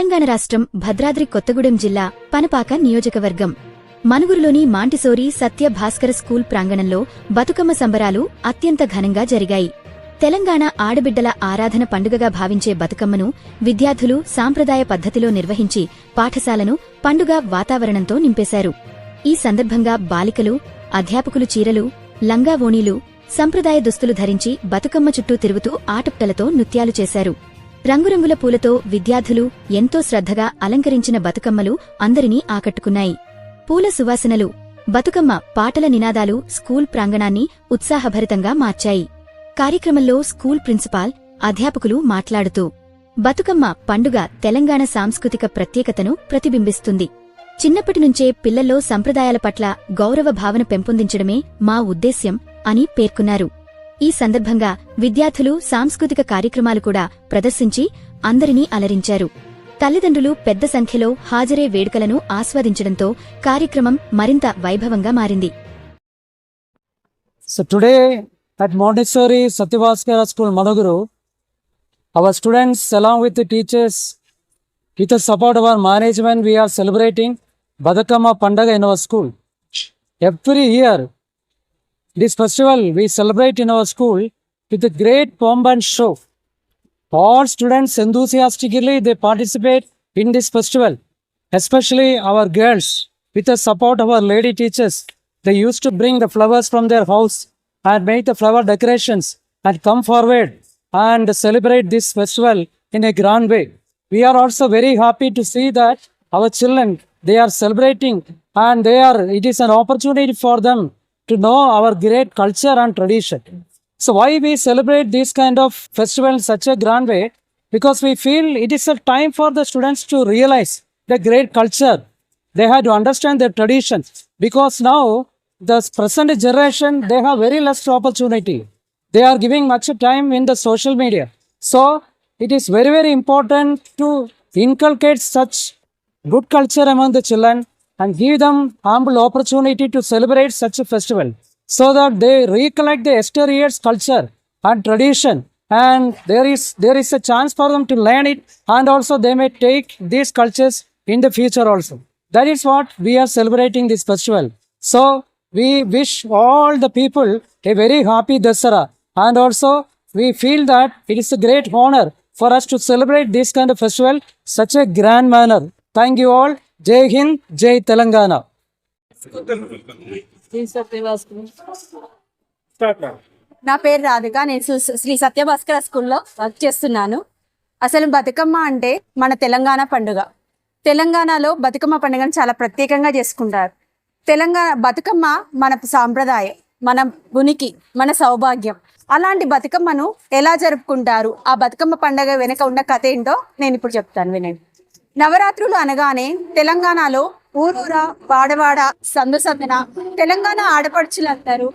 తెలంగాణ రాష్ట్రం భద్రాద్రి కొత్తగూడెం జిల్లా పనపాక నియోజకవర్గం. మనుగురులోని మాంటిసోరి సత్య భాస్కర స్కూల్ ప్రాంగణంలో బతుకమ్మ సంబరాలు అత్యంత ఘనంగా జరిగాయి. తెలంగాణ ఆడబిడ్డల ఆరాధన పండుగగా భావించే బతుకమ్మను విద్యార్థులు సాంప్రదాయ పద్ధతిలో నిర్వహించి పాఠశాలను పండుగ వాతావరణంతో నింపేశారు. ఈ సందర్భంగా బాలికలు అధ్యాపకులు చీరలు లంగా ఓణీలు సంప్రదాయ దుస్తులు ధరించి బతుకమ్మ చుట్టూ తిరుగుతూ ఆటప్టలతో నృత్యాలు చేశారు. రంగురంగుల పూలతో విద్యార్థులు ఎంతో శ్రద్ధగా అలంకరించిన బతుకమ్మలు అందరినీ ఆకట్టుకున్నాయి. పూల సువాసనలు బతుకమ్మ పాటల నినాదాలు స్కూల్ ప్రాంగణాన్ని ఉత్సాహభరితంగా మార్చాయి. కార్యక్రమంలో స్కూల్ ప్రిన్సిపాల్ అధ్యాపకులు మాట్లాడుతూ బతుకమ్మ పండుగ తెలంగాణ సాంస్కృతిక ప్రత్యేకతను ప్రతిబింబిస్తుంది. చిన్నప్పటినుంచే పిల్లల్లో సంప్రదాయాల పట్ల గౌరవ భావన పెంపొందించడమే మా ఉద్దేశ్యం అని పేర్కొన్నారు. ఈ సందర్భంగా విద్యార్థులు సాంస్కృతిక కార్యక్రమాలు కూడా ప్రదర్శించి అందరినీ అలరించారు తల్లిదండ్రులు పెద్ద సంఖ్యలో హాజరే వేడుకలను ఆస్వాదించడంతో కార్యక్రమం మరింత వైభవంగా మారింది So today at Montessori Satyavaskara School Managuru, our students along with the teachers, with the support of our management, we are celebrating Badakama Pandaga in our school. Every year, this festival we celebrate in our school with a great pomp and show. All students enthusiastically they participate in this festival, especially our girls with the support of our lady teachers. They used to bring the flowers from their house and make the flower decorations and come forward and celebrate this festival in a grand way. We are also very happy to see that our children they are celebrating and they are it is an opportunity for them to know our great culture and tradition. So why we celebrate this kind of festival in such a grand way? Because we feel it is a time for the students to realize the great culture. They have to understand their traditions. Because now the present generation they have very less opportunity. They are giving much time in the social media. So it is very very important to inculcate such good culture among the children and give them ample opportunity to celebrate such a festival so that they recollect the yesteryear's culture and tradition. And there is there is a chance for them to learn it. And also they may take these cultures in the future also. That is what we are celebrating this festival. So we wish all the people a very happy dasara and also we feel that it is a great honor for us to celebrate this kind of festival such a grand manner. Thank you all jai hind jai telangana నా పేరు రాధిక నేను శ్రీ సత్యభాస్కర స్కూల్లో work చేస్తున్నాను. అసలు బతుకమ్మ అంటే మన తెలంగాణ పండుగ. తెలంగాణలో బతుకమ్మ పండుగను చాలా ప్రత్యేకంగా చేసుకుంటారు. తెలంగాణ బతుకమ్మ మన సాంప్రదాయం మన ఉనికి మన సౌభాగ్యం. అలాంటి బతుకమ్మను ఎలా జరుపుకుంటారు? ఆ బతుకమ్మ పండుగ వెనుక ఉన్న కథ ఏంటో నేను ఇప్పుడు చెప్తాను వినండి. నవరాత్రులు అనగానే తెలంగాణలో ఊరూరా వాడవాడ సందు సందున తెలంగాణ ఆడపడుచులందరూ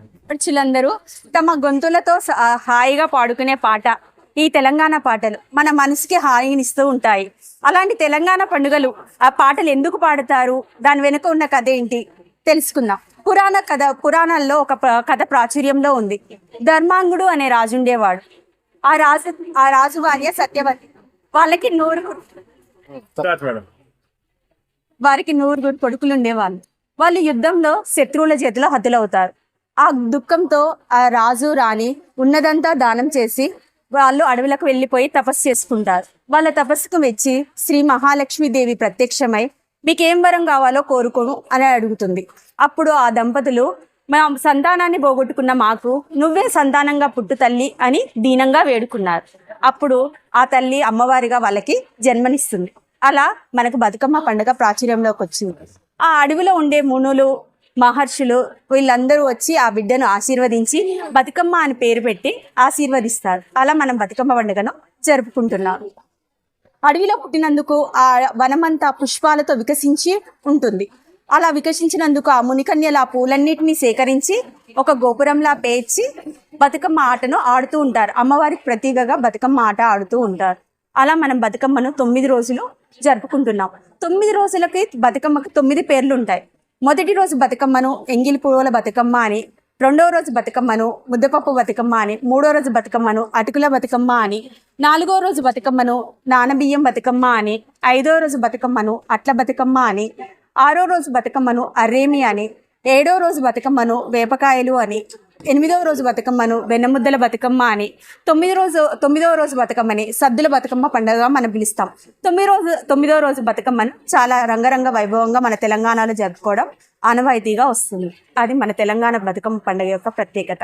ఆడపడుచులందరూ తమ గొంతులతో హాయిగా పాడుకునే పాట ఈ తెలంగాణ పాటలు మన మనసుకి హాయినిస్తూ ఉంటాయి. అలాంటి తెలంగాణ పండుగలు ఆ పాటలు ఎందుకు పాడతారు? దాని వెనుక ఉన్న కథ ఏంటి? తెలుసుకుందాం. పురాణ కథ పురాణాల్లో ఒక కథ ప్రాచుర్యంలో ఉంది. ధర్మాంగుడు అనే రాజు ఉండేవాడు. ఆ రాజు ఆ రాజు భార్య సత్యవతి. వాళ్ళకి నూరు వారికి నూరుగురు కొడుకులు ఉండేవాళ్ళు వాళ్ళు యుద్ధంలో శత్రువుల చేతిలో హతులవుతారు. ఆ దుఃఖంతో ఆ రాజు రాణి ఉన్నదంతా దానం చేసి వాళ్ళు అడవులకు వెళ్ళిపోయి తపస్సు చేసుకుంటారు. వాళ్ళ తపస్సుకు మెచ్చి శ్రీ మహాలక్ష్మీదేవి ప్రత్యక్షమై మీకేం వరం కావాలో కోరుకోను అని అడుగుతుంది. అప్పుడు ఆ దంపతులు మా సంతానాన్ని పోగొట్టుకున్న మాకు నువ్వే సంతానంగా పుట్టు తల్లి అని దీనంగా వేడుకున్నారు. అప్పుడు ఆ తల్లి అమ్మవారిగా వాళ్ళకి జన్మనిస్తుంది. అలా మనకు బతుకమ్మ పండుగ ప్రాచుర్యంలోకి వచ్చింది. ఆ అడవిలో ఉండే మునులు మహర్షులు వీళ్ళందరూ వచ్చి ఆ బిడ్డను ఆశీర్వదించి బతుకమ్మ అని పేరు పెట్టి ఆశీర్వదిస్తారు. అలా మనం బతుకమ్మ పండుగను జరుపుకుంటున్నాం. అడవిలో పుట్టినందుకు ఆ వనమంతా పుష్పాలతో వికసించి ఉంటుంది. అలా వికసించినందుకు ఆ మునికన్యలు ఆ పూలన్నిటినీ సేకరించి ఒక గోపురంలా పేర్చి బతుకమ్మ ఆటను ఆడుతూ ఉంటారు. అమ్మవారికి ప్రతీకగా బతుకమ్మ ఆట ఆడుతూ ఉంటారు. అలా మనం బతుకమ్మను తొమ్మిది రోజులు జరుపుకుంటున్నాం. తొమ్మిది రోజులకి బతుకమ్మకి తొమ్మిది పేర్లు ఉంటాయి. మొదటి రోజు బతుకమ్మను ఎంగిలి పువ్వుల బతుకమ్మ అని రెండో రోజు బతుకమ్మను ముద్దపప్పు బతుకమ్మ అని మూడో రోజు బతుకమ్మను అటుకుల బతుకమ్మ అని నాలుగో రోజు బతుకమ్మను నానబియ్యం బతుకమ్మ అని ఐదో రోజు బతుకమ్మను అట్ల బతుకమ్మ అని ఆరో రోజు బతుకమ్మను అర్రేమి అని ఏడో రోజు బతుకమ్మను వేపకాయలు అని ఎనిమిదవ రోజు బతుకమ్మను వెన్నముద్దల బతుకమ్మ అని తొమ్మిది రోజు తొమ్మిదవ రోజు బతుకమ్మని సద్దుల బతుకమ్మ పండుగగా మనం పిలుస్తాం. తొమ్మిది రోజు తొమ్మిదవ రోజు బతుకమ్మను చాలా రంగరంగ వైభవంగా మన తెలంగాణలో జరుపుకోవడం ఆనవాయితీగా వస్తుంది. అది మన తెలంగాణ బతుకమ్మ పండుగ యొక్క ప్రత్యేకత.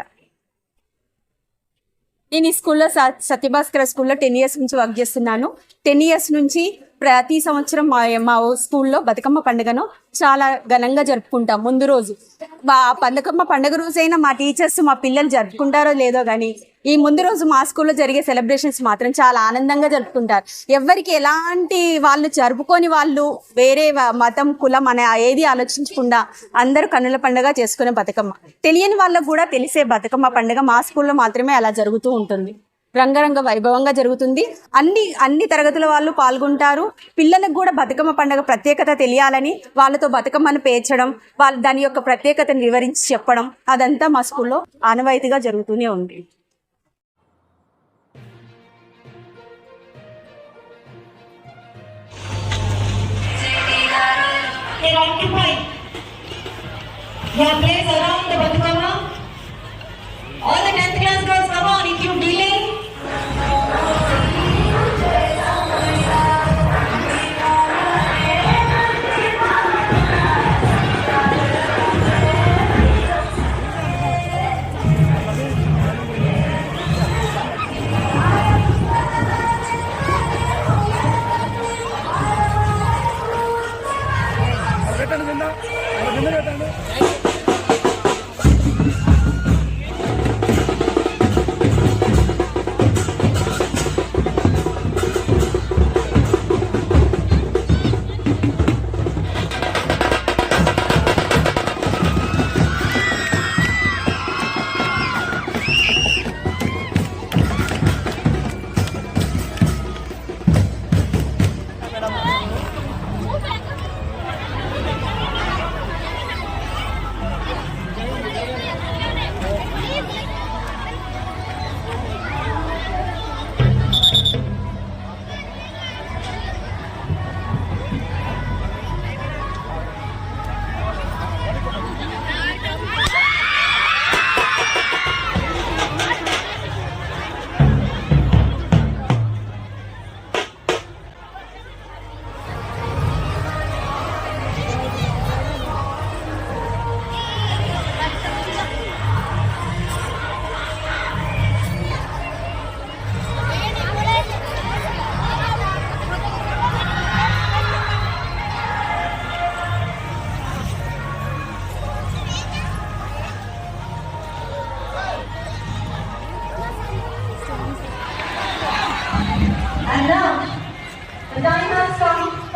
నేను ఈ స్కూల్లో సత్యభాస్కర్ సత్యభాస్కర స్కూల్లో టెన్ ఇయర్స్ నుంచి వర్క్ చేస్తున్నాను. టెన్ ఇయర్స్ నుంచి ప్రతి సంవత్సరం మా మా స్కూల్లో బతుకమ్మ పండుగను చాలా ఘనంగా జరుపుకుంటాం. ముందు రోజు మా బతుకమ్మ పండుగ రోజైనా మా టీచర్స్ మా పిల్లలు జరుపుకుంటారో లేదో కానీ ఈ ముందు రోజు మా స్కూల్లో జరిగే సెలబ్రేషన్స్ మాత్రం చాలా ఆనందంగా జరుపుకుంటారు. ఎవరికి ఎలాంటి వాళ్ళు జరుపుకొని వాళ్ళు వేరే మతం కులం అనే ఏది ఆలోచించకుండా అందరూ కన్నుల పండుగ చేసుకునే బతుకమ్మ. తెలియని వాళ్ళకు కూడా తెలిసే బతుకమ్మ పండుగ మా స్కూల్లో మాత్రమే అలా జరుగుతూ ఉంటుంది. రంగరంగ వైభవంగా జరుగుతుంది అన్ని అన్ని తరగతుల వాళ్ళు పాల్గొంటారు పిల్లలకు కూడా బతుకమ్మ పండుగ ప్రత్యేకత తెలియాలని వాళ్ళతో బతుకమ్మను పేర్చడం వాళ్ళ దాని యొక్క ప్రత్యేకతను వివరించి చెప్పడం అదంతా మా స్కూల్లో ఆనవాయితీగా జరుగుతూనే ఉంది your place around the Batukama. All the 10th class girls,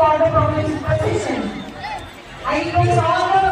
for the prominent position. I invite all the